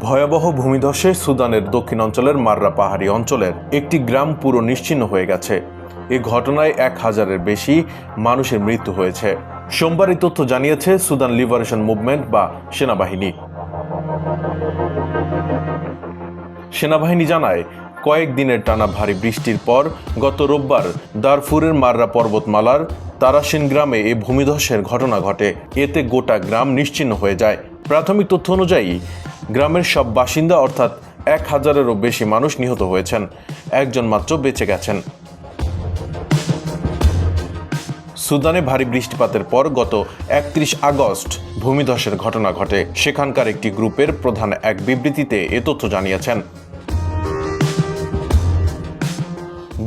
ভয়াবহ ভূমিধসে সুদানের দক্ষিণ অঞ্চলের মাররা পাহাড়ি অঞ্চলের একটি গ্রাম পুরো নিশ্চিহ্ন হয়ে গেছে। এ ঘটনায় এক হাজারের বেশি মানুষের মৃত্যু হয়েছে। সোমবার এই তথ্য জানিয়েছে সুদান লিবারেশন মুভমেন্ট বা সেনাবাহিনী। সেনাবাহিনী জানায়, কয়েক দিনের টানা ভারী বৃষ্টির পর গত রোববার দারফুরের মাররা পর্বতমালার তারাসিন গ্রামে এ ভূমিধসের ঘটনা ঘটে। এতে গোটা গ্রাম নিশ্চিহ্ন হয়ে যায়। প্রাথমিক তথ্য অনুযায়ী গ্রামের সব বাসিন্দা অর্থাৎ এক হাজারেরও বেশি মানুষ নিহত হয়েছেন। একজন মাত্র বেঁচে গেছেন। সুদানে ভারী বৃষ্টিপাতের পর গত একত্রিশ আগস্ট ভূমিধসের ঘটনা ঘটে। সেখানকার একটি গ্রুপের প্রধান এক বিবৃতিতে এ তথ্য জানিয়েছেন।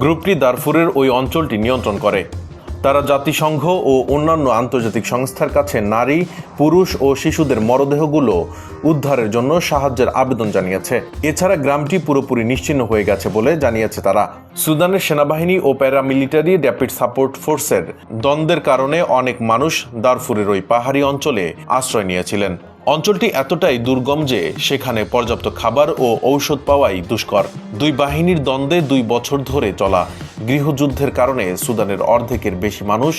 গ্রুপটি দারফুরের ওই অঞ্চলটি নিয়ন্ত্রণ করে। তারা জাতিসংঘ ও অন্যান্য আন্তর্জাতিক সংস্থার কাছে নারী, পুরুষ ও শিশুদের মরদেহগুলো উদ্ধারের জন্য সাহায্যের আবেদন জানিয়েছে। এছাড়া গ্রামটি পুরোপুরি নিশ্চিন্ন হয়ে গেছে বলে জানিয়েছে তারা। সুদানের সেনাবাহিনী ও প্যারামিলিটারি র্যাপিড সাপোর্ট ফোর্সের দ্বন্দ্বের কারণে অনেক মানুষ দারফুরের ওই পাহাড়ি অঞ্চলে আশ্রয় নিয়েছিলেন। অঞ্চলটি এতটাই দুর্গম যে সেখানে পর্যাপ্ত খাবার ও ঔষধ পাওয়াই দুষ্কর। দুই বাহিনীর দ্বন্দ্বে দুই বছর ধরে চলা গৃহযুদ্ধের কারণে সুদানের অর্ধেকের বেশি মানুষ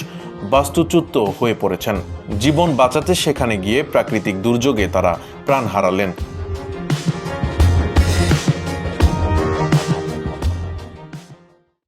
বাস্তুচ্যুত হয়ে পড়েছেন। জীবন বাঁচাতে সেখানে গিয়ে প্রাকৃতিক দুর্যোগে তারা প্রাণ হারালেন।